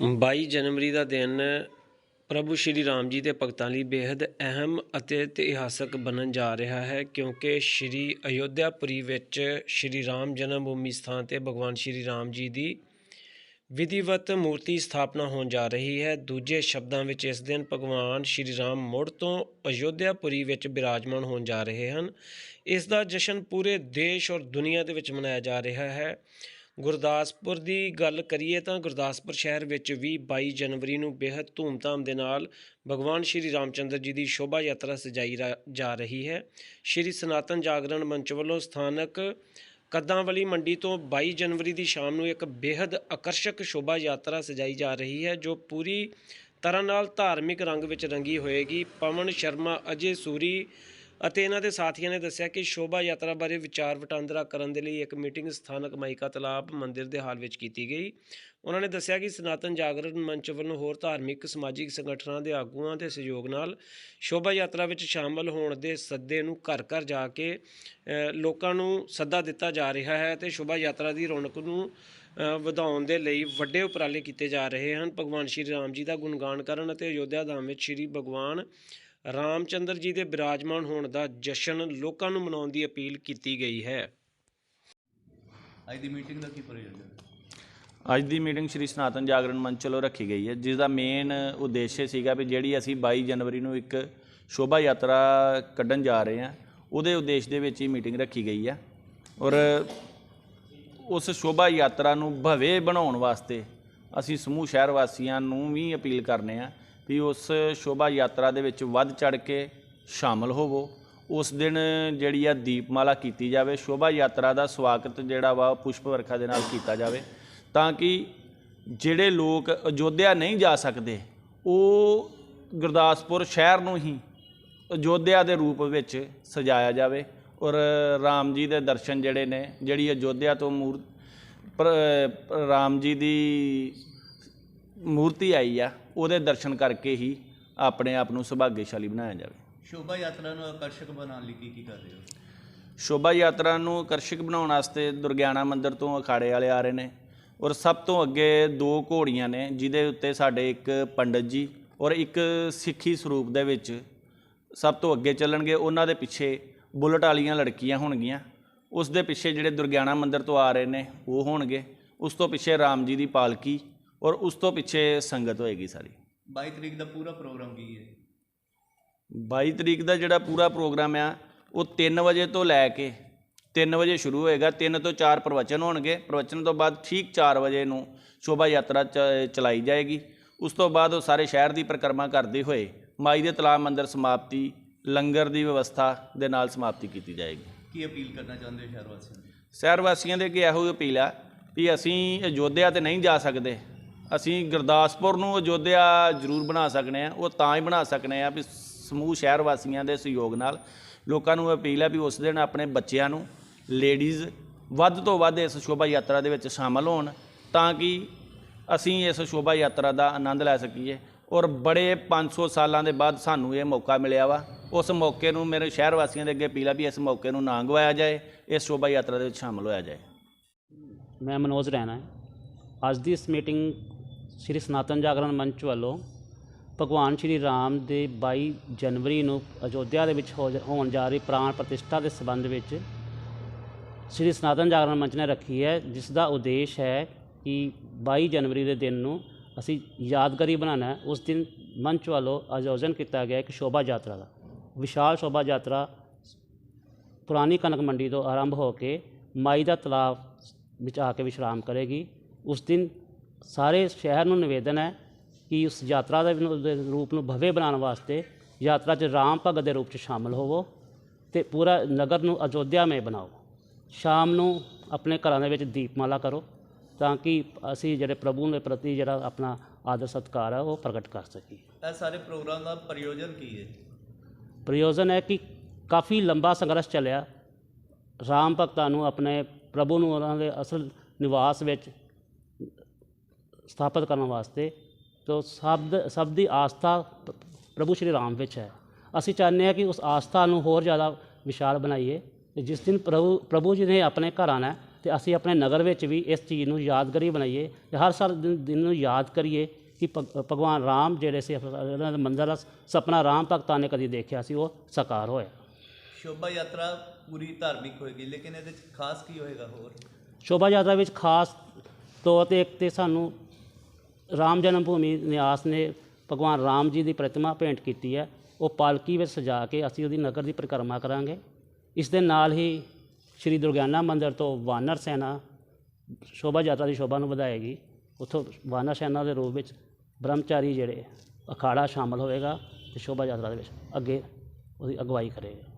22 ਜਨਵਰੀ ਦਾ ਦਿਨ ਪ੍ਰਭੂ ਸ਼੍ਰੀ ਰਾਮ ਜੀ ਦੇ ਭਗਤਾਂ ਲਈ ਬੇहद ਅਹਿਮ ਅਤੇ ਇਤਿਹਾਸਕ ਬਣਨ ਜਾ ਰਿਹਾ ਹੈ, ਕਿਉਂਕਿ ਸ਼੍ਰੀ ਅਯੋਧਿਆਪੁਰੀ ਵਿੱਚ ਸ਼੍ਰੀ ਰਾਮ ਜਨਮ ਭੂਮੀ ਸਥਾਨ ਤੇ ਭਗਵਾਨ ਸ਼੍ਰੀ ਰਾਮ ਜੀ ਦੀ ਵਿਧੀਵਤ ਮੂਰਤੀ ਸਥਾਪਨਾ ਹੋਣ ਜਾ ਰਹੀ ਹੈ। ਦੂਜੇ ਸ਼ਬਦਾਂ ਵਿੱਚ ਇਸ ਦਿਨ ਭਗਵਾਨ ਸ਼੍ਰੀ ਰਾਮ ਮੁੜ ਤੋਂ ਅਯੋਧਿਆਪੁਰੀ ਵਿੱਚ ਬਿਰਾਜਮਾਨ ਹੋਣ ਜਾ ਰਹੇ ਹਨ। ਇਸ ਦਾ ਜਸ਼ਨ ਪੂਰੇ ਦੇਸ਼ ਔਰ ਦੁਨੀਆ ਦੇ ਵਿੱਚ ਮਨਾਇਆ ਜਾ ਰਿਹਾ ਹੈ। ਗੁਰਦਾਸਪੁਰ ਦੀ ਗੱਲ ਕਰੀਏ ਤਾਂ ਗੁਰਦਾਸਪੁਰ ਸ਼ਹਿਰ ਵਿੱਚ ਵੀ 22 ਜਨਵਰੀ ਨੂੰ ਬੇहद ਧੂਮਧਾਮ ਦੇ ਨਾਲ ਭਗਵਾਨ ਸ਼੍ਰੀ ਰਾਮਚੰਦਰ ਜੀ ਦੀ ਸ਼ੋਭਾ ਯਾਤਰਾ ਸਜਾਈ ਜਾ ਰਹੀ ਹੈ। ਸ਼੍ਰੀ ਸਨਾਤਨ ਜਾਗਰਣ ਮੰਚ ਵੱਲੋਂ ਸਥਾਨਕ ਕਦਾਂਵਲੀ ਮੰਡੀ ਤੋਂ 22 ਜਨਵਰੀ ਦੀ ਸ਼ਾਮ ਨੂੰ ਇੱਕ ਬੇहद ਆਕਰਸ਼ਕ ਸ਼ੋਭਾ ਯਾਤਰਾ ਸਜਾਈ ਜਾ ਰਹੀ ਹੈ, ਜੋ ਪੂਰੀ ਤਰ੍ਹਾਂ ਨਾਲ ਧਾਰਮਿਕ ਰੰਗ ਵਿੱਚ ਰੰਗੀ ਹੋਏਗੀ। ਪਵਨ ਸ਼ਰਮਾ, ਅਜੇ ਸੂਰੀ ਅਤੇ ਇਹਨਾਂ ਦੇ ਸਾਥੀਆਂ ਨੇ ਦੱਸਿਆ ਕਿ ਸ਼ੋਭਾ ਯਾਤਰਾ ਬਾਰੇ ਵਿਚਾਰ ਵਟਾਂਦਰਾ ਕਰਨ ਦੇ ਲਈ ਇੱਕ ਮੀਟਿੰਗ ਸਥਾਨਕ ਮਾਈਕਾ ਤਲਾਬ ਮੰਦਿਰ ਦੇ ਹਾਲ ਵਿੱਚ ਕੀਤੀ ਗਈ। ਉਹਨਾਂ ਨੇ ਦੱਸਿਆ ਕਿ ਸਨਾਤਨ ਜਾਗਰਣ ਮੰਚ ਵੱਲੋਂ ਹੋਰ ਧਾਰਮਿਕ, ਸਮਾਜਿਕ ਸੰਗਠਨਾਂ ਦੇ ਆਗੂਆਂ ਦੇ ਸਹਿਯੋਗ ਨਾਲ ਸ਼ੋਭਾ ਯਾਤਰਾ ਵਿੱਚ ਸ਼ਾਮਲ ਹੋਣ ਦੇ ਸੱਦੇ ਨੂੰ ਘਰ ਘਰ ਜਾ ਕੇ ਲੋਕਾਂ ਨੂੰ ਸੱਦਾ ਦਿੱਤਾ ਜਾ ਰਿਹਾ ਹੈ ਤੇ ਸ਼ੋਭਾ ਯਾਤਰਾ ਦੀ ਰੌਣਕ ਨੂੰ ਵਧਾਉਣ ਦੇ ਲਈ ਵੱਡੇ ਉਪਰਾਲੇ ਕੀਤੇ ਜਾ ਰਹੇ ਹਨ। ਭਗਵਾਨ ਸ਼੍ਰੀ ਰਾਮ ਜੀ ਦਾ ਗੁਣਗਾਨ ਕਰਨ ਅਤੇ ਅਯੋਧਿਆ ਧਾਮ ਵਿੱਚ ਸ਼੍ਰੀ ਭਗਵਾਨ ਰਾਮਚੰਦਰ ਜੀ ਦੇ ਬਿਰਾਜਮਾਨ ਹੋਣ ਦਾ ਜਸ਼ਨ ਲੋਕਾਂ ਨੂੰ ਮਨਾਉਣ ਦੀ ਅਪੀਲ ਕੀਤੀ ਗਈ ਹੈ। ਅੱਜ ਦੀ ਮੀਟਿੰਗ ਦਾ ਕੀ ਪ੍ਰਯੋਜਨ ਹੈ? ਅੱਜ ਦੀ ਮੀਟਿੰਗ ਸ਼੍ਰੀ ਸਨਾਤਨ ਜਾਗਰਣ ਮੰਚ ਵੱਲੋਂ ਰੱਖੀ ਗਈ ਹੈ ਜਿਸ ਦਾ ਮੇਨ ਉਦੇਸ਼ ਸੀਗਾ ਵੀ ਜਿਹੜੀ ਅਸੀਂ 22 ਜਨਵਰੀ ਨੂੰ ਇੱਕ ਸ਼ੋਭਾ ਯਾਤਰਾ ਕੱਢਣ ਜਾ ਰਹੇ ਹਾਂ ਉਹਦੇ ਉਦੇਸ਼ ਦੇ ਵਿੱਚ ਹੀ ਮੀਟਿੰਗ ਰੱਖੀ ਗਈ ਹੈ ਔਰ ਉਸ ਸ਼ੋਭਾ ਯਾਤਰਾ ਨੂੰ ਭਵੇ ਬਣਾਉਣ ਵਾਸਤੇ ਅਸੀਂ ਸਮੂਹ ਸ਼ਹਿਰ ਵਾਸੀਆਂ ਨੂੰ ਵੀ ਅਪੀਲ ਕਰਨੇ ਆ ਵੀ ਉਸ ਸ਼ੋਭਾ ਯਾਤਰਾ ਦੇ ਵਿੱਚ ਵੱਧ ਚੜ ਕੇ ਸ਼ਾਮਲ ਹੋਵੋ। ਉਸ ਦਿਨ ਜਿਹੜੀ ਆ ਦੀਪਮਾਲਾ ਕੀਤੀ ਜਾਵੇ, ਸ਼ੋਭਾ ਯਾਤਰਾ ਦਾ ਸਵਾਗਤ ਜਿਹੜਾ ਵਾ ਉਹ ਪੁਸ਼ਪ ਵਰਖਾ ਦੇ ਨਾਲ ਕੀਤਾ ਜਾਵੇ ਤਾਂ ਕਿ ਜਿਹੜੇ ਲੋਕ ਅਯੋਧਿਆ ਨਹੀਂ ਜਾ ਸਕਦੇ, ਉਹ ਗੁਰਦਾਸਪੁਰ ਸ਼ਹਿਰ ਨੂੰ ਹੀ ਅਯੋਧਿਆ ਦੇ ਰੂਪ ਵਿੱਚ ਸਜਾਇਆ ਜਾਵੇ ਔਰ ਰਾਮ ਜੀ ਦੇ ਦਰਸ਼ਨ ਜਿਹੜੇ ਨੇ, ਜਿਹੜੀ ਅਯੋਧਿਆ ਤੋਂ ਮੂਰ ਰਾਮ ਜੀ ਦੀ ਮੂਰਤੀ ਆਈ ਆ ਉਹਦੇ ਦਰਸ਼ਨ ਕਰਕੇ ਹੀ ਆਪਣੇ ਆਪ ਨੂੰ ਸੁਭਾਗਿਆਸ਼ਾਲੀ ਬਣਾਇਆ ਜਾਵੇ। ਸ਼ੋਭਾ ਯਾਤਰਾ ਨੂੰ ਆਕਰਸ਼ਕ ਬਣਾਉਣ ਲਈ ਕੀ ਕੀ ਕਰ ਰਹੇ ਹੋ? ਸ਼ੋਭਾ ਯਾਤਰਾ ਨੂੰ ਆਕਰਸ਼ਕ ਬਣਾਉਣ ਵਾਸਤੇ ਦੁਰਗਿਆਣਾ ਮੰਦਿਰ ਤੋਂ ਅਖਾੜੇ ਵਾਲੇ ਆ ਰਹੇ ਨੇ ਔਰ ਸਭ ਤੋਂ ਅੱਗੇ ਦੋ ਘੋੜੀਆਂ ਨੇ ਜਿਹਦੇ ਉੱਤੇ ਸਾਡੇ ਇੱਕ ਪੰਡਤ ਜੀ ਔਰ ਇੱਕ ਸਿੱਖੀ ਸਰੂਪ ਦੇ ਵਿੱਚ ਸਭ ਤੋਂ ਅੱਗੇ ਚੱਲਣਗੇ। ਉਹਨਾਂ ਦੇ ਪਿੱਛੇ ਬੁਲਟ ਵਾਲੀਆਂ ਲੜਕੀਆਂ ਹੋਣਗੀਆਂ। ਉਸ ਦੇ ਪਿੱਛੇ ਜਿਹੜੇ ਦੁਰਗਿਆਣਾ ਮੰਦਿਰ ਤੋਂ ਆ ਰਹੇ ਨੇ ਉਹ ਹੋਣਗੇ। ਉਸ ਤੋਂ ਪਿੱਛੇ ਰਾਮ ਜੀ ਦੀ ਪਾਲਕੀ ਔਰ ਉਸ ਤੋਂ ਪਿੱਛੇ ਸੰਗਤ ਹੋਏਗੀ ਸਾਰੀ। 22 ਤਰੀਕ ਦਾ ਪੂਰਾ ਪ੍ਰੋਗਰਾਮ ਕੀ ਹੈ? 22 ਤਰੀਕ ਦਾ ਜਿਹੜਾ ਪੂਰਾ ਪ੍ਰੋਗਰਾਮ ਆ ਉਹ 3 ਵਜੇ ਤੋਂ ਲੈ ਕੇ 3 ਵਜੇ ਸ਼ੁਰੂ ਹੋਏਗਾ। 3 ਤੋਂ 4 ਪ੍ਰਵਚਨ ਹੋਣਗੇ। ਪ੍ਰਵਚਨ ਤੋਂ ਬਾਅਦ ਠੀਕ 4 ਵਜੇ ਨੂੰ ਸ਼ੋਭਾ ਯਾਤਰਾ ਚ- ਚਲਾਈ ਜਾਏਗੀ। ਉਸ ਤੋਂ ਬਾਅਦ ਉਹ ਸਾਰੇ ਸ਼ਹਿਰ ਦੀ ਪਰਿਕਰਮਾ ਕਰਦੇ ਹੋਏ ਮਾਈ ਦੇ ਤਲਾਬ ਮੰਦਿਰ ਸਮਾਪਤੀ ਲੰਗਰ ਦੀ ਵਿਵਸਥਾ ਦੇ ਨਾਲ ਸਮਾਪਤੀ ਕੀਤੀ ਜਾਏਗੀ। ਕੀ ਅਪੀਲ ਕਰਨਾ ਚਾਹੁੰਦੇ ਹੋ ਸ਼ਹਿਰ ਵਾਸੀਆਂ ਨੂੰ ਸ਼ਹਿਰ ਵਾਸੀਆਂ ਦੇ ਅੱਗੇ ਇਹੋ ਅਪੀਲ ਆ ਵੀ ਅਸੀਂ ਅਯੋਧਿਆ ਤੇ ਨਹੀਂ ਜਾ ਸਕਦੇ। ਅਸੀਂ ਗੁਰਦਾਸਪੁਰ ਨੂੰ ਅਯੋਧਿਆ ਜ਼ਰੂਰ ਬਣਾ ਸਕਨੇ ਆ, ਉਹ ਤਾਂ ਹੀ ਬਣਾ ਸਕਨੇ ਆ ਵੀ ਸਮੂਹ ਸ਼ਹਿਰ ਵਾਸੀਆਂ ਦੇ ਸਹਿਯੋਗ ਨਾਲ ਲੋਕਾਂ ਨੂੰ ਅਪੀਲ ਹੈ ਵੀ ਉਸ ਦਿਨ ਆਪਣੇ ਬੱਚਿਆਂ ਨੂੰ ਲੇਡੀਜ਼ ਵੱਧ ਤੋਂ ਵੱਧ ਇਸ ਸ਼ੋਭਾ ਯਾਤਰਾ ਦੇ ਵਿੱਚ ਸ਼ਾਮਲ ਹੋਣ ਤਾਂ ਕਿ ਅਸੀਂ ਇਸ ਸ਼ੋਭਾ ਯਾਤਰਾ ਦਾ ਆਨੰਦ ਲੈ ਸਕੀਏ ਔਰ ਬੜੇ 500 ਸਾਲਾਂ ਦੇ ਬਾਅਦ ਸਾਨੂੰ ਇਹ ਮੌਕਾ ਮਿਲਿਆ ਵਾ। ਉਸ ਮੌਕੇ ਨੂੰ ਮੇਰੇ ਸ਼ਹਿਰ ਵਾਸੀਆਂ ਦੇ ਅੱਗੇ ਅਪੀਲ ਆ ਵੀ ਇਸ ਮੌਕੇ ਨੂੰ ਨਾ ਗਵਾਇਆ ਜਾਏ, ਇਸ ਸ਼ੋਭਾ ਯਾਤਰਾ ਦੇ ਵਿੱਚ ਸ਼ਾਮਲ ਹੋਇਆ ਜਾਏ। ਮੈਂ ਮਨੋਜ ਰਹਿਣਾ ਅੱਜ ਦੀ ਇਸ ਮੀਟਿੰਗ ਸ੍ਰੀ ਸਨਾਤਨ ਜਾਗਰਣ ਮੰਚ ਵੱਲੋਂ ਭਗਵਾਨ ਸ਼੍ਰੀ ਰਾਮ ਦੇ 22 ਜਨਵਰੀ ਨੂੰ ਅਯੋਧਿਆ ਦੇ ਵਿੱਚ ਹੋ ਜ- ਹੋਣ ਜਾ ਰਹੀ ਪ੍ਰਾਣ ਪ੍ਰਤਿਸ਼ਠਾ ਦੇ ਸੰਬੰਧ ਵਿੱਚ ਸ੍ਰੀ ਸਨਾਤਨ ਜਾਗਰਣ ਮੰਚ ਨੇ ਰੱਖੀ ਹੈ, ਜਿਸ ਦਾ ਉਦੇਸ਼ ਹੈ ਕਿ 22 ਜਨਵਰੀ ਦੇ ਦਿਨ ਨੂੰ ਅਸੀਂ ਯਾਦਗਾਰੀ ਬਣਾਉਣਾ ਹੈ। ਉਸ ਦਿਨ ਮੰਚ ਵੱਲੋਂ ਆਯੋਜਨ ਕੀਤਾ ਗਿਆ ਇੱਕ ਸ਼ੋਭਾ ਯਾਤਰਾ ਦਾ। ਵਿਸ਼ਾਲ ਸ਼ੋਭਾ ਯਾਤਰਾ ਪੁਰਾਣੀ ਕਣਕ ਮੰਡੀ ਤੋਂ ਆਰੰਭ ਹੋ ਕੇ ਮਾਈ ਦਾ ਤਲਾਬ ਵਿੱਚ ਆ ਕੇ ਵਿਸ਼ਰਾਮ ਕਰੇਗੀ। ਉਸ ਦਿਨ ਸਾਰੇ ਸ਼ਹਿਰ ਨੂੰ ਨਿਵੇਦਨ ਹੈ ਕਿ ਉਸ ਯਾਤਰਾ ਦੇ ਰੂਪ ਨੂੰ ਭਵਯ ਬਣਾਉਣ ਵਾਸਤੇ ਯਾਤਰਾ 'ਚ ਰਾਮ ਭਗਤ ਦੇ ਰੂਪ 'ਚ ਸ਼ਾਮਲ ਹੋਵੋ ਤੇ ਪੂਰਾ ਨਗਰ ਨੂੰ ਅਯੋਧਿਆਮय ਬਣਾਓ। ਸ਼ਾਮ ਨੂੰ ਆਪਣੇ ਘਰਾਂ ਦੇ ਵਿੱਚ ਦੀਪਮਾਲਾ ਕਰੋ ਤਾਂ ਕਿ ਅਸੀਂ ਜਿਹੜੇ ਪ੍ਰਭੂ ਦੇ ਪ੍ਰਤੀ ਜਿਹੜਾ ਆਪਣਾ ਆਦਰ ਸਤਿਕਾਰ ਹੈ ਉਹ ਪ੍ਰਗਟ ਕਰ ਸਕੀਏ। ਇਹ ਸਾਰੇ ਪ੍ਰੋਗਰਾਮ ਦਾ ਪ੍ਰਯੋਜਨ ਕੀ ਹੈ? ਪ੍ਰਯੋਜਨ ਹੈ ਕਿ ਕਾਫੀ ਲੰਬਾ ਸੰਘਰਸ਼ ਚੱਲਿਆ। ਰਾਮ ਭਗਤਾਂ ਨੂੰ ਆਪਣੇ ਪ੍ਰਭੂ ਨੂੰ ਉਹਨਾਂ ਦੇ ਅਸਲ ਨਿਵਾਸ ਵਿੱਚ ਸਥਾਪਿਤ ਕਰਨ ਵਾਸਤੇ ਤੋ ਸਭ ਸਭ ਦੀ ਆਸਥਾ ਪ੍ਰਭੂ ਸ਼੍ਰੀ ਰਾਮ ਵਿੱਚ ਹੈ। ਅਸੀਂ ਚਾਹੁੰਦੇ ਹਾਂ ਕਿ ਉਸ ਆਸਥਾ ਨੂੰ ਹੋਰ ਜ਼ਿਆਦਾ ਵਿਸ਼ਾਲ ਬਣਾਈਏ ਤੇ ਜਿਸ ਦਿਨ ਪ੍ਰਭੂ ਪ੍ਰਭੂ ਜੀ ਨੇ ਆਪਣੇ ਘਰ ਆਉਣਾ ਹੈ ਤੇ ਅਸੀਂ ਆਪਣੇ ਨਗਰ ਵਿੱਚ ਵੀ ਇਸ ਚੀਜ਼ ਨੂੰ ਯਾਦਗਾਰੀ ਬਣਾਈਏ ਤੇ ਹਰ ਸਾਲ ਦਿਨ ਨੂੰ ਯਾਦ ਕਰੀਏ ਕਿ ਭਗ- ਭਗਵਾਨ ਰਾਮ ਜਿਹੜੇ ਸੀ ਉਹਨਾਂ ਦਾ ਮੰਜ਼ਰ ਸੁਪਨਾ ਰਾਮ ਭਗਤਾਂ ਨੇ ਕਦੀ ਦੇਖਿਆ ਸੀ ਉਹ ਸਾਕਾਰ ਹੋਇਆ। ਸ਼ੋਭਾ ਯਾਤਰਾ ਪੂਰੀ ਧਾਰਮਿਕ ਹੋਏਗੀ ਲੇਕਿਨ ਇਹਦੇ ਚ ਖਾਸ ਕੀ ਹੋਏਗਾ ਹੋਰ? ਸ਼ੋਭਾ ਯਾਤਰਾ ਵਿੱਚ ਖਾਸ ਤੌਰ ਤੇ ਇੱਕ ਤੇ ਸਾਨੂੰ ਰਾਮ ਜਨਮ ਭੂਮੀ ਨਿਆਸ ਨੇ ਭਗਵਾਨ ਰਾਮ ਜੀ ਦੀ ਪ੍ਰਤਿਮਾ ਭੇਂਟ ਕੀਤੀ ਹੈ। ਉਹ ਪਾਲਕੀ ਵਿੱਚ ਸਜਾ ਕੇ ਅਸੀਂ ਉਹਦੀ ਨਗਰ ਦੀ ਪਰਿਕਰਮਾ ਕਰਾਂਗੇ। ਇਸ ਦੇ ਨਾਲ ਹੀ ਸ਼੍ਰੀ ਦੁਰਗਿਆਨਾ ਮੰਦਿਰ ਤੋਂ ਵਾਨਰ ਸੈਨਾ ਸ਼ੋਭਾ ਯਾਤਰਾ ਦੀ ਸ਼ੋਭਾ ਨੂੰ ਵਧਾਏਗੀ। ਉੱਥੋਂ ਵਾਨਰ ਸੈਨਾ ਦੇ ਰੂਪ ਵਿੱਚ ਬ੍ਰਹਮਚਾਰੀ ਜਿਹੜੇ ਅਖਾੜਾ ਸ਼ਾਮਲ ਹੋਵੇਗਾ ਤੇ ਸ਼ੋਭਾ ਯਾਤਰਾ ਦੇ ਵਿੱਚ ਅੱਗੇ ਉਹਦੀ ਅਗਵਾਈ ਕਰੇਗਾ।